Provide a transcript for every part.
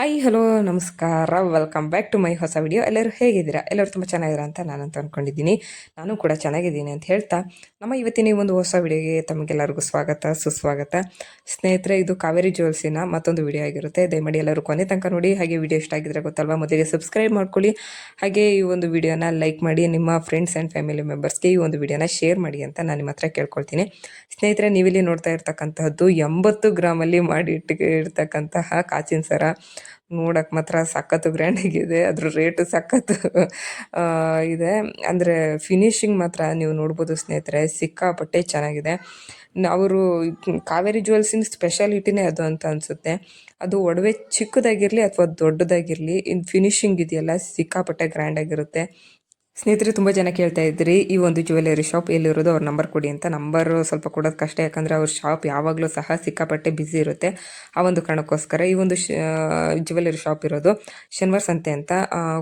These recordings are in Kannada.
ಹಾಯ್ ಹಲೋ ನಮಸ್ಕಾರ. ವೆಲ್ಕಮ್ ಬ್ಯಾಕ್ ಟು ಮೈ ಹೊಸ ವಿಡಿಯೋ ಎಲ್ಲರೂ ಹೇಗಿದ್ದೀರಾ? ಎಲ್ಲರೂ ತುಂಬ ಚೆನ್ನಾಗಿದ್ದೀರಾ ಅಂತ ನಾನಂತ ಅಂದ್ಕೊಂಡಿದ್ದೀನಿ ನಾನು ಕೂಡ ಚೆನ್ನಾಗಿದ್ದೀನಿ ಅಂತ ಹೇಳ್ತಾ. ನಮ್ಮ ಇವತ್ತಿನ ಒಂದು ಹೊಸ ವಿಡಿಯೋಗೆ ತಮಗೆಲ್ಲರಿಗೂ ಸ್ವಾಗತ, ಸುಸ್ವಾಗತ. ಸ್ನೇಹಿತರೆ, ಇದು ಕಾವೇರಿ ಜ್ಯುವೆಲ್ಸಿನ ಮತ್ತೊಂದು ವಿಡಿಯೋ ಆಗಿರುತ್ತೆ. ದಯಮಾಡಿ ಎಲ್ಲರೂ ಕೊನೆ ತನಕ ನೋಡಿ. ಹಾಗೆ ವಿಡಿಯೋ ಇಷ್ಟ ಆಗಿದ್ರೆ ಗೊತ್ತಲ್ವಾ? ಮೊದಲಿಗೆ ಸಬ್ಸ್ಕ್ರೈಬ್ ಮಾಡ್ಕೊಳ್ಳಿ. ಹಾಗೆ ಈ ಒಂದು ವಿಡಿಯೋನ ಲೈಕ್ ಮಾಡಿ. ನಿಮ್ಮ ಫ್ರೆಂಡ್ಸ್ ಆ್ಯಂಡ್ ಫ್ಯಾಮಿಲಿ ಮೆಂಬರ್ಸ್ಗೆ ಈ ಒಂದು ವಿಡಿಯೋನ ಶೇರ್ ಮಾಡಿ ಅಂತ ನಾನು ನಿಮ್ಮ ಹತ್ರ ಕೇಳ್ಕೊಳ್ತೀನಿ. ಸ್ನೇಹಿತರೆ, ನೀವಿಲ್ಲಿ ನೋಡ್ತಾ ಇರ್ತಕ್ಕಂಥದ್ದು ಎಂಬತ್ತು ಗ್ರಾಮಲ್ಲಿ ಮಾಡಿ ಇಟ್ಟಿರ್ತಕ್ಕಂತಹ ಕಾಚಿನ ಸರ. ನೋಡಕ್ಕೆ ಮಾತ್ರ ಸಖತ್ತು ಗ್ರ್ಯಾಂಡಾಗಿದೆ ಅದ್ರ ರೇಟು ಸಖತ್ತು ಇದೆ. ಅಂದರೆ ಫಿನಿಶಿಂಗ್ ಮಾತ್ರ ನೀವು ನೋಡ್ಬೋದು ಸ್ನೇಹಿತರೆ, ಸಿಕ್ಕಾಪಟ್ಟೆ ಚೆನ್ನಾಗಿದೆ. ಅವರು ಕಾವೇರಿ ಜ್ಯುವೆಲ್ಸಿನ ಸ್ಪೆಷಾಲಿಟಿನೇ ಅದು ಅಂತ ಅನಿಸುತ್ತೆ. ಅದು ಒಡವೆ ಚಿಕ್ಕದಾಗಿರಲಿ ಅಥವಾ ದೊಡ್ಡದಾಗಿರಲಿ, ಇನ್ ಫಿನಿಶಿಂಗ್ ಇದೆಯಲ್ಲ, ಸಿಕ್ಕಾಪಟ್ಟೆ ಗ್ರ್ಯಾಂಡಾಗಿರುತ್ತೆ ಸ್ನೇಹಿತರೆ, ತುಂಬ ಜನ ಕೇಳ್ತಾ ಇದ್ರಿ ಈ ಒಂದು ಜ್ಯುವೆಲರಿ ಶಾಪ್ ಎಲ್ಲಿರೋದು ಅವ್ರ ನಂಬರ್ ಕೊಡಿ ಅಂತ. ನಂಬರ್ ಸ್ವಲ್ಪ ಕೊಡೋದು ಕಷ್ಟ, ಯಾಕಂದರೆ ಅವ್ರ ಶಾಪ್ ಯಾವಾಗಲೂ ಸಹ ಸಿಕ್ಕಾಪಟ್ಟೆ ಬ್ಯುಸಿ ಇರುತ್ತೆ. ಆ ಒಂದು ಕಾರಣಕ್ಕೋಸ್ಕರ ಈ ಒಂದು ಜ್ಯುವೆಲರಿ ಶಾಪ್ ಇರೋದು ಶನಿವಾರ ಸಂತೆ ಅಂತ.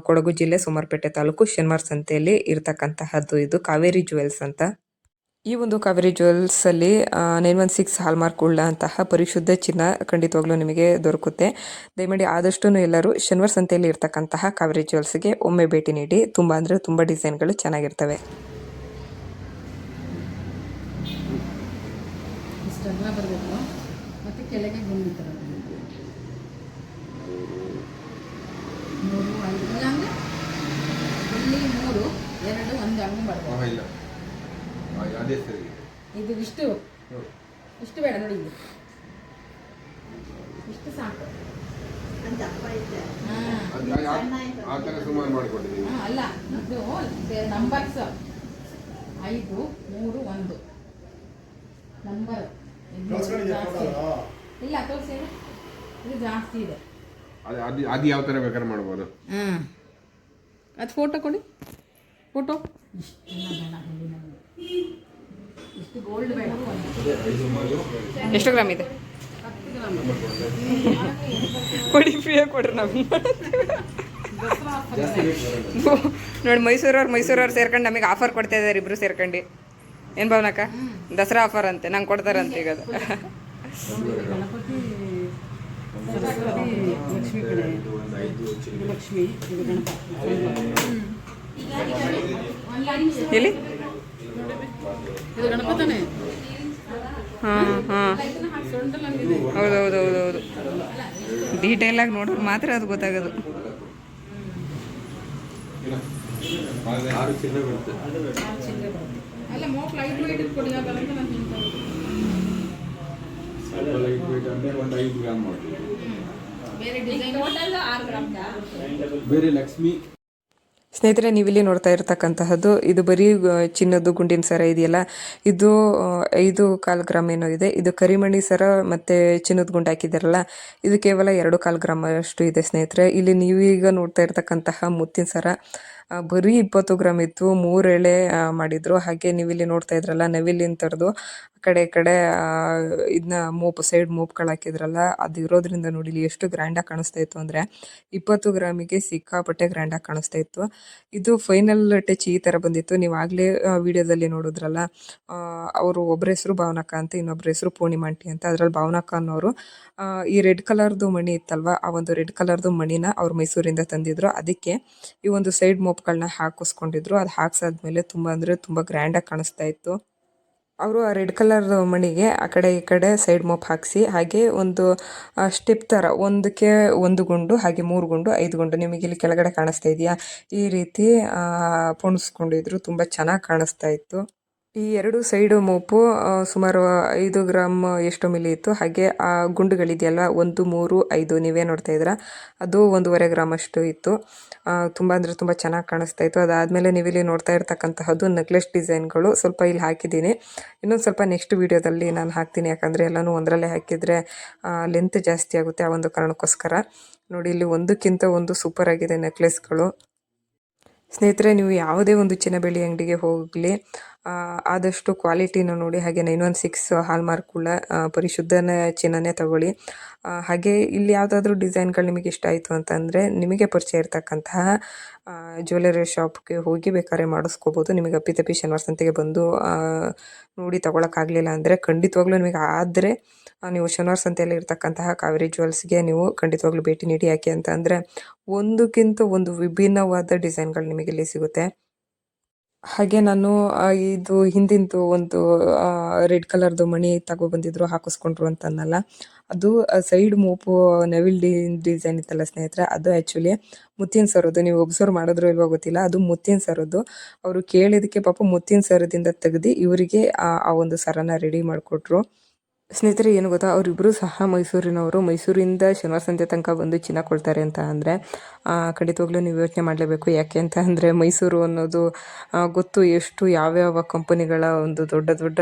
ಕೊಡಗು ಜಿಲ್ಲೆ ಸುಮಾರ್ಪೇಟೆ ತಾಲೂಕು ಶನಿವಾರ ಸಂತೆಯಲ್ಲಿ ಇರ್ತಕ್ಕಂತಹದ್ದು ಇದು. ಕಾವೇರಿ ಜ್ಯುವೆಲ್ಸ್ ಅಂತ. ಈ ಒಂದು ಕಾವೇರಿ ಜ್ಯುವೆಲ್ಸಲ್ಲಿ ನೈನ್ ಒನ್ ಸಿಕ್ಸ್ ಹಾಲ್ಮಾರ್ಕ್ ಉಳ್ಳಂತಹ ಪರಿಶುದ್ಧ ಚಿನ್ನ ಖಂಡಿತವಾಗ್ಲೂ ನಿಮಗೆ ದೊರಕುತ್ತೆ. ದಯಮಾಡಿ ಆದಷ್ಟು ಎಲ್ಲರೂ ಶನಿವಾರ ಸಂತೆಯಲ್ಲಿ ಇರ್ತಕ್ಕಂತಹ ಕಾವೇರಿ ಜ್ಯುವೆಲ್ಸ್ಗೆ ಒಮ್ಮೆ ಭೇಟಿ ನೀಡಿ. ತುಂಬ ಅಂದರೆ ತುಂಬ ಡಿಸೈನ್ಗಳು ಚೆನ್ನಾಗಿರ್ತವೆ. ಮತ್ತು ಕೆಳಗೆ ಗುಂಡಿ ಥರ ಬರಬೇಕು ಮೂರು ಐದು ಇಲ್ಲಾಂದರೆ ಇಲ್ಲಿ ಮೂರು ಎರಡು ಒಂದು ಹಂಗೆ ಬರಬೇಕು ಹಾಂ ಇಲ್ಲ ಹಾಂ ಅದೇ ಸರಿ ಇದು ಇಷ್ಟು. ಇಷ್ಟು ಬೇಡ ನೋಡಿ ಇದು ಇಷ್ಟು ಸಾಕು. ಅಲ್ಲ ಇದು ನಂಬರ್ಸ್. ಐದು ಮೂರು ಒಂದು. ನಂಬರ್. ಇಲ್ಲ ತೋರಿಸಿ. ಇದು ಜಾಸ್ತಿ ಇದೆ. ಅದು ಅದು ಅದು ಯಾವ ಥರ ಬೇಕಾದ್ರೆ ಮಾಡ್ಬೋದು. ಹಾಂ. ಅದು ಫೋಟೋ ಕೊಡಿ. ಫೋಟೋ. ಇಷ್ಟೆಲ್ಲ ಬೇಡ ಎಷ್ಟು ಗ್ರಾಮ್ ಇದೆ? ಕೊಡಿ ಫ್ರೀಯಾಗಿ ಕೊಡ್ರಿ ನಮಗೆ. ನೋಡಿ, ಮೈಸೂರವ್ರು ಮೈಸೂರವ್ರು ಸೇರ್ಕೊಂಡು ನಮಗೆ ಆಫರ್ ಕೊಡ್ತಾ ಇದ್ದಾರೆ ಇಬ್ರು ಸೇರ್ಕೊಂಡು. ಏನು ಭಾವನಕ್ಕ? ದಸರಾ ಆಫರ್ ಅಂತೆ, ನಂಗೆ ಕೊಡ್ತಾರಂತೆ ಈಗ ಅದು. ಗಣಪತಿ ಸರಸ್ವತಿ ಲಕ್ಷ್ಮಿ ಕಡೆ ಇದು ಲಕ್ಷ್ಮಿ ಇದು ಗಣಪ ಎಲ್ಲಿ ಇದು ಗಣಪತನೇ ಹಾಂ ಹಾಂ. ಸೊಂಟಲಂಗಿದೆ ಹೌದು ಹೌದು ಹೌದು ಹೌದು ಡೀಟೇಲಾಗಿ ನೋಡಿದ್ರೆ ಮಾತ್ರ ಅದು ಗೊತ್ತಾಗೋದು. ಬೇರೆ ಲಕ್ಷ್ಮಿ ಸ್ನೇಹಿತರೆ, ನೀವಿಲ್ಲಿ ನೋಡ್ತಾ ಇರ್ತಕ್ಕಂತಹದ್ದು, ಇದು ಬರೀ ಚಿನ್ನದ್ದು ಗುಂಡಿನ ಸರ ಇದೆಯಲ್ಲ. ಇದು ಐದು ಕಾಲು ಗ್ರಾಮ್ ಏನೋ ಇದೆ. ಇದು ಕರಿಮಣಿ ಸರ ಮತ್ತೆ ಚಿನ್ನದ ಗುಂಡು ಹಾಕಿದಾರಲ್ಲ ಇದು ಕೇವಲ ಎರಡು ಕಾಲು ಗ್ರಾಮ್ ಅಷ್ಟು ಇದೆ ಸ್ನೇಹಿತರೆ. ಇಲ್ಲಿ ನೀವೀಗ ನೋಡ್ತಾ ಇರ್ತಕ್ಕಂತಹ ಮುತ್ತಿನ ಸರ. ಬರೀ ಇಪ್ಪತ್ತು ಗ್ರಾಮ್ ಇತ್ತು, ಮೂರೆಳೆ ಮಾಡಿದ್ರು. ಹಾಗೆ ನೀವಿಲ್ಲಿ ನೋಡ್ತಾ ಇದ್ರಲ್ಲ ನವಿಲಿನ ಥರದ್ದು ಆ ಕಡೆ, ಈ ಕಡೆ ಇದನ್ನ ಮೋಪ್, ಸೈಡ್ ಮೋಪ್ಗಳು ಹಾಕಿದ್ರಲ್ಲ, ಅದು ಇರೋದ್ರಿಂದ ನೋಡಿ ಇಲ್ಲಿ ಎಷ್ಟು ಗ್ರ್ಯಾಂಡಾಗಿ ಕಾಣಿಸ್ತಾ ಇತ್ತು ಅಂದರೆ, ಇಪ್ಪತ್ತು ಗ್ರಾಮಿಗೆ ಸಿಕ್ಕಾಪಟ್ಟೆ ಗ್ರ್ಯಾಂಡಾಗಿ ಕಾಣಿಸ್ತಾ ಇತ್ತು. ಇದು ಫೈನಲ್ ಟಚ್ ಈ ಥರ ಬಂದಿತ್ತು. ನೀವು ಆಗ್ಲೇ ವಿಡಿಯೋದಲ್ಲಿ ನೋಡಿದ್ರಲ್ಲ ಅವರು ಒಬ್ಬರ ಹೆಸರು ಭಾವನಕ ಅಂತ ಇನ್ನೊಬ್ಬರ ಹೆಸರು ಪೂರ್ಣಿಮಾ ಅಂತ, ಅದರಲ್ಲಿ ಭಾವನಕ ಅನ್ನೋರು. ಈ ರೆಡ್ ಕಲರ್ದು ಮಣಿ ಇತ್ತಲ್ವಾ, ಆ ಒಂದು ರೆಡ್ ಕಲರ್ದು ಮಣಿನ ಅವ್ರು ಮೈಸೂರಿಂದ ತಂದಿದ್ರು. ಅದಕ್ಕೆ ಈ ಒಂದು ಸೈಡ್ ಮೋಪ್ಗಳನ್ನ ಹಾಕಿಸ್ಕೊಂಡಿದ್ರು. ಅದು ಹಾಕ್ಸಾದ್ಮೇಲೆ ತುಂಬ ಅಂದರೆ ತುಂಬ ಗ್ರ್ಯಾಂಡಾಗಿ ಕಾಣಿಸ್ತಾ ಇತ್ತು. ಅವರು ಆ ರೆಡ್ ಕಲರ್ ಮಣಿಗೆ ಆ ಕಡೆ ಈ ಕಡೆ ಸೈಡ್ ಮೋಪ್ ಹಾಕಿಸಿ, ಹಾಗೆ ಒಂದು ಸ್ಟೆಪ್ ಥರ ಒಂದಕ್ಕೆ ಒಂದು ಗುಂಡು, ಹಾಗೆ ಮೂರು ಗುಂಡು, ಐದು ಗುಂಡು. ನಿಮಗೆ ಇಲ್ಲಿ ಕೆಳಗಡೆ ಕಾಣಿಸ್ತಾ ಇದೆಯಾ? ಈ ರೀತಿ ಪೊಣಿಸ್ಕೊಂಡಿದ್ರು. ತುಂಬ ಚೆನ್ನಾಗಿ ಕಾಣಿಸ್ತಾ ಇತ್ತು. ಈ ಎರಡು ಸೈಡು ಮೋಪು ಸುಮಾರು ಐದು ಗ್ರಾಮ್ ಎಷ್ಟು ಮಿಲಿ ಇತ್ತು. ಹಾಗೆ ಆ ಗುಂಡುಗಳಿದೆಯಲ್ಲ ಒಂದು, ಮೂರು, ಐದು, ನೀವೇ ನೋಡ್ತಾ ಇದ್ದೀರಾ? ಅದು ಒಂದೂವರೆ ಗ್ರಾಮ್ ಅಷ್ಟು ಇತ್ತು. ತುಂಬ ಅಂದರೆ ತುಂಬ ಚೆನ್ನಾಗಿ ಕಾಣಿಸ್ತಾ ಇತ್ತು. ಅದಾದಮೇಲೆ ನೀವಿಲ್ಲಿ ನೋಡ್ತಾ ಇರ್ತಕ್ಕಂತಹದ್ದು ನೆಕ್ಲೆಸ್ ಡಿಸೈನ್ಗಳು. ಸ್ವಲ್ಪ ಇಲ್ಲಿ ಹಾಕಿದ್ದೀನಿ. ಇನ್ನೊಂದು ಸ್ವಲ್ಪ ನೆಕ್ಸ್ಟ್ ವೀಡಿಯೋದಲ್ಲಿ ನಾನು ಹಾಕ್ತೀನಿ. ಯಾಕಂದರೆ ಎಲ್ಲನೂ ಒಂದರಲ್ಲೇ ಹಾಕಿದರೆ ಲೆಂತ್ ಜಾಸ್ತಿ ಆಗುತ್ತೆ ಆ ಒಂದು ಕಾರಣಕ್ಕೋಸ್ಕರ. ನೋಡಿ, ಇಲ್ಲಿ ಒಂದಕ್ಕಿಂತ ಒಂದು ಸೂಪರ್ ಆಗಿದೆ ನೆಕ್ಲೆಸ್ಗಳು. ಸ್ನೇಹಿತರೆ, ನೀವು ಯಾವುದೇ ಒಂದು ಚಿನ್ನಬೆಳ್ಳಿ ಅಂಗಡಿಗೆ ಹೋಗಲಿ ಆದಷ್ಟು ಕ್ವಾಲಿಟಿನ ನೋಡಿ ಹಾಗೆ ನೈನ್ ಒನ್ ಸಿಕ್ಸ್ ಹಾಲ್ಮಾರ್ಕ್ ಉಳ್ಳ ಆ, ಪರಿಶುದ್ಧನ ಚಿನ್ನನೇ ತಗೊಳ್ಳಿ. ಹಾಗೆ ಇಲ್ಲಿ ಯಾವುದಾದ್ರೂ ಡಿಸೈನ್ಗಳು ನಿಮಗೆ ಇಷ್ಟ ಆಯಿತು ಅಂತಂದರೆ ನಿಮಗೆ ಪರಿಚಯ ಇರತಕ್ಕಂತಹ ಜ್ಯುವೆಲರಿ ಶಾಪ್ಗೆ ಹೋಗಿ ಬೇಕಾದ್ರೆ ಮಾಡಿಸ್ಕೋಬೋದು. ನಿಮಗೆ ಅಪ್ಪಿತಪ್ಪಿ ಶನಿವಾರ ಸಂತೆಗೆ ಬಂದು ನೋಡಿ ತೊಗೊಳಕ್ಕಾಗಲಿಲ್ಲ ಅಂದರೆ ಖಂಡಿತವಾಗ್ಲೂ ನಿಮಗೆ ಆದರೆ ನೀವು ಶನಿವಾರ ಸಂತೆಯಲ್ಲಿ ಇರ್ತಕ್ಕಂತಹ ಕಾವೇರಿ ಜ್ಯುವೆಲ್ಸ್ಗೆ ನೀವು ಖಂಡಿತವಾಗ್ಲೂ ಭೇಟಿ ನೀಡಿ ಯಾಕೆ ಅಂತ ಅಂದರೆ ಒಂದಕ್ಕಿಂತ ಒಂದು ವಿಭಿನ್ನವಾದ ಡಿಸೈನ್ಗಳು ನಿಮಗೆ ಇಲ್ಲಿ ಸಿಗುತ್ತೆ. ಹಾಗೆ ನಾನು ಇದು ಹಿಂದಿಂದು ಒಂದು ರೆಡ್ ಕಲರ್ದು ಮಣಿ ತಗೊಬಂದಿದ್ರು ಹಾಕಿಸ್ಕೊಂಡ್ರು ಅಂತ ಅನ್ನಲ್ಲ ಅದು ಸೈಡ್ ಮೋಪು, ನವಿಲ್ ಡಿಸೈನ್ ಇತ್ತಲ್ಲ ಸ್ನೇಹಿತರೆ, ಅದು ಆ್ಯಕ್ಚುಲಿ ಮುತ್ತಿನ ಸರದು ನೀವು ಒಬ್ಸರ್ವ್ ಮಾಡಿದ್ರು ಇಲ್ವೋ ಗೊತ್ತಿಲ್ಲ, ಅದು ಮುತ್ತಿನ ಸರದು ಅವರು ಕೇಳಿದಕ್ಕೆ ಪಾಪ ಮುತ್ತಿನ ಸರದಿಂದ ತೆಗ್ದು ಇವರಿಗೆ ಆ ಒಂದು ಸರನ ರೆಡಿ ಮಾಡಿಕೊಟ್ರು. ಸ್ನೇಹಿತರೆ, ಏನು ಗೊತ್ತಾ? ಅವರಿಬ್ಬರು ಸಹ ಮೈಸೂರಿನವರು. ಮೈಸೂರಿಂದ ಶನಿವಾರ ಸಂಜೆ ತನಕ ಬಂದು ಚಿನ್ನ ಕೊಡ್ತಾರೆ ಅಂತ ಅಂದರೆ ಖಂಡಿತವಾಗ್ಲೂ ನೀವು ಯೋಚನೆ ಮಾಡಲೇಬೇಕು. ಯಾಕೆ ಅಂತ ಅಂದರೆ, ಮೈಸೂರು ಅನ್ನೋದು ಗೊತ್ತು ಎಷ್ಟು ಯಾವ್ಯಾವ ಕಂಪನಿಗಳ ಒಂದು ದೊಡ್ಡ ದೊಡ್ಡ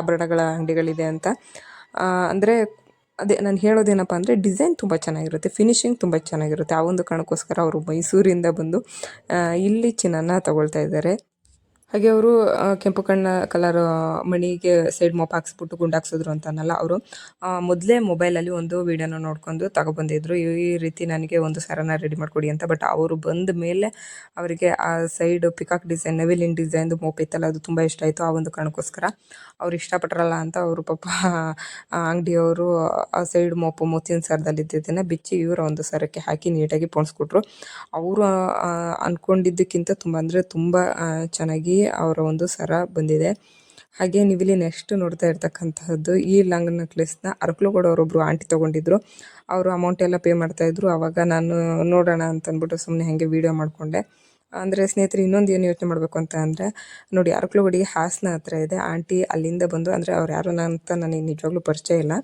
ಆಭರಣಗಳ ಅಂಗಡಿಗಳಿದೆ ಅಂತ. ಅಂದರೆ, ಅದೇ ನಾನು ಹೇಳೋದೇನಪ್ಪ ಅಂದರೆ, ಡಿಸೈನ್ ತುಂಬ ಚೆನ್ನಾಗಿರುತ್ತೆ, ಫಿನಿಶಿಂಗ್ ತುಂಬ ಚೆನ್ನಾಗಿರುತ್ತೆ. ಆ ಒಂದು ಕಾರಣಕ್ಕೋಸ್ಕರ ಅವರು ಮೈಸೂರಿಂದ ಬಂದು ಇಲ್ಲಿ ಚಿನ್ನನ ತಗೊಳ್ತಾ ಇದ್ದಾರೆ. ಹಾಗೆ ಅವರು ಕೆಂಪು ಕಣ್ಣ ಕಲರ್ ಮಣಿಗೆ ಸೈಡ್ ಮೋಪ್ ಹಾಕ್ಸ್ಬಿಟ್ಟು ಗುಂಡಾಕ್ಸಿದ್ರು ಅಂತನಲ್ಲ ಅವರು. ಮೊದಲೇ ಮೊಬೈಲಲ್ಲಿ ಒಂದು ವಿಡಿಯೋನ ನೋಡ್ಕೊಂಡು ತಗೊಬಂದಿದ್ರು. ಈ ರೀತಿ ನನಗೆ ಒಂದು ಸರನ ರೆಡಿ ಮಾಡಿಕೊಡಿ ಅಂತ. ಬಟ್ ಅವರು ಬಂದ ಮೇಲೆ ಅವರಿಗೆ ಆ ಸೈಡ್ ಪಿಕಾಕ್ ಡಿಸೈನ್ ನವಿಲಿನ್ ಡಿಸೈನ್ದು ಮೋಪ್ ಇತ್ತಲ್ಲ ಅದು ತುಂಬ ಇಷ್ಟ ಆಯಿತು ಆ ಒಂದು ಕಾರಣಕ್ಕೋಸ್ಕರ. ಅವ್ರು ಇಷ್ಟಪಟ್ರಲ್ಲ ಅಂತ ಅವರು ಪಾಪ ಅಂಗಡಿಯವರು ಆ ಸೈಡ್ ಮೋಪು ಮುತ್ತಿನ ಸರದಲ್ಲಿ ಬಿಚ್ಚಿ ಇವರ ಒಂದು ಸರಕ್ಕೆ ಹಾಕಿ ನೀಟಾಗಿ ಪೋಣಿಸ್ಕೊಟ್ರು. ಅವರು ಅಂದ್ಕೊಂಡಿದ್ದಕ್ಕಿಂತ ತುಂಬ ಅಂದರೆ ತುಂಬ ಆ, ಅವರ ಒಂದು ಸರ ಬಂದಿದೆ. ಹಾಗೆ ನೀವಿಲ್ಲಿ ನೆಕ್ಸ್ಟ್ ನೋಡ್ತಾ ಇರ್ತಕ್ಕಂತಹದ್ದು ಈ ಲಾಂಗ್ ನೆಕ್ಲೆಸ್ನ ಅರಕಲುಗೌಡ ಅವರೊಬ್ಬರು ಆಂಟಿ ತೊಗೊಂಡಿದ್ರು. ಅವರು ಅಮೌಂಟ್ ಎಲ್ಲ ಪೇ ಮಾಡ್ತಾಯಿದ್ರು ಆವಾಗ ನಾನು ನೋಡೋಣ ಅಂತ ಅಂದ್ಬಿಟ್ಟು ಸುಮ್ಮನೆ ಹಾಗೆ ವೀಡಿಯೋ ಮಾಡಿಕೊಂಡೆ. ಅಂದರೆ ಸ್ನೇಹಿತರೆ, ಇನ್ನೊಂದು ಏನು ಯೋಚನೆ ಮಾಡಬೇಕು ಅಂತ ಅಂದರೆ, ನೋಡಿ ಅರಕಲುಗಡಿಗೆ ಹಾಸನ ಹತ್ರ ಇದೆ. ಆಂಟಿ ಅಲ್ಲಿಂದ ಬಂದು, ಅಂದರೆ ಅವ್ರು ಯಾರು ಅಂತ ನನಗೆ ನಿಜವಾಗ್ಲೂ ಪರಿಚಯ ಇಲ್ಲ.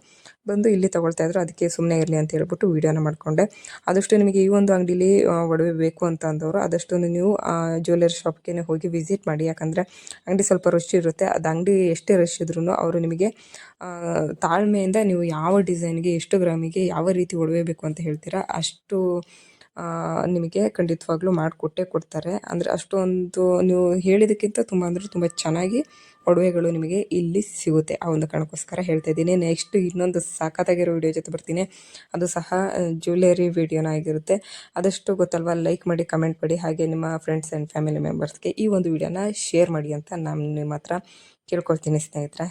ಬಂದು ಇಲ್ಲಿ ತಗೊಳ್ತಾ ಇದ್ರು. ಅದಕ್ಕೆ ಸುಮ್ಮನೆ ಇರಲಿ ಅಂತ ಹೇಳ್ಬಿಟ್ಟು ವೀಡಿಯೋನ ಮಾಡಿಕೊಂಡೆ. ಆದಷ್ಟು ನಿಮಗೆ ಈ ಒಂದು ಅಂಗಡಿಲಿ ಒಡವೆ ಬೇಕು ಅಂತ ಅಂದವರು ಆದಷ್ಟು ನೀವು ಜ್ಯುವೆಲರಿ ಶಾಪ್ಗೆ ಹೋಗಿ ವಿಸಿಟ್ ಮಾಡಿ. ಯಾಕಂದರೆ ಅಂಗಡಿ ಸ್ವಲ್ಪ ರಶ್ ಇರುತ್ತೆ. ಅದು ಅಂಗಡಿ ಎಷ್ಟೇ ರಶ್ ಇದ್ರೂ ಅವರು ನಿಮಗೆ ತಾಳ್ಮೆಯಿಂದ ನೀವು ಯಾವ ಡಿಸೈನ್ಗೆ ಎಷ್ಟು ಗ್ರಾಮಿಗೆ ಯಾವ ರೀತಿ ಒಡವೆ ಬೇಕು ಅಂತ ಹೇಳ್ತೀರಾ, ಅಷ್ಟು ನಿಮಗೆ ಖಂಡಿತವಾಗ್ಲೂ ಮಾಡಿಕೊಟ್ಟೇ ಕೊಡ್ತಾರೆ. ಅಂದರೆ ಅಷ್ಟೊಂದು ನೀವು ಹೇಳಿದಕ್ಕಿಂತ ತುಂಬ ಅಂದರೆ ತುಂಬ ಚೆನ್ನಾಗಿ ಒಡವೆಗಳು ನಿಮಗೆ ಇಲ್ಲಿ ಸಿಗುತ್ತೆ. ಆ ಒಂದು ಕಾರಣಕ್ಕೋಸ್ಕರ ಹೇಳ್ತಾ ಇದ್ದೀನಿ. ನೆಕ್ಸ್ಟ್ ಇನ್ನೊಂದು ಸಾಕತ್ತಾಗಿರೋ ವಿಡಿಯೋ ಜೊತೆ ಬರ್ತೀನಿ. ಅದು ಸಹ ಜ್ಯುವೆಲರಿ ವಿಡಿಯೋನ ಆಗಿರುತ್ತೆ. ಆದಷ್ಟು ಗೊತ್ತಲ್ವಾ ಲೈಕ್ ಮಾಡಿ ಕಮೆಂಟ್ ಮಾಡಿ, ಹಾಗೆ ನಿಮ್ಮ ಫ್ರೆಂಡ್ಸ್ ಆ್ಯಂಡ್ ಫ್ಯಾಮಿಲಿ ಮೆಂಬರ್ಸ್ಗೆ ಈ ಒಂದು ವಿಡಿಯೋನ ಶೇರ್ ಮಾಡಿ ಅಂತ ನಾನು ನಿಮ್ಮ ಹತ್ರ ಕೇಳ್ಕೊಳ್ತೀನಿ, ಸ್ನೇಹಿತರೆ.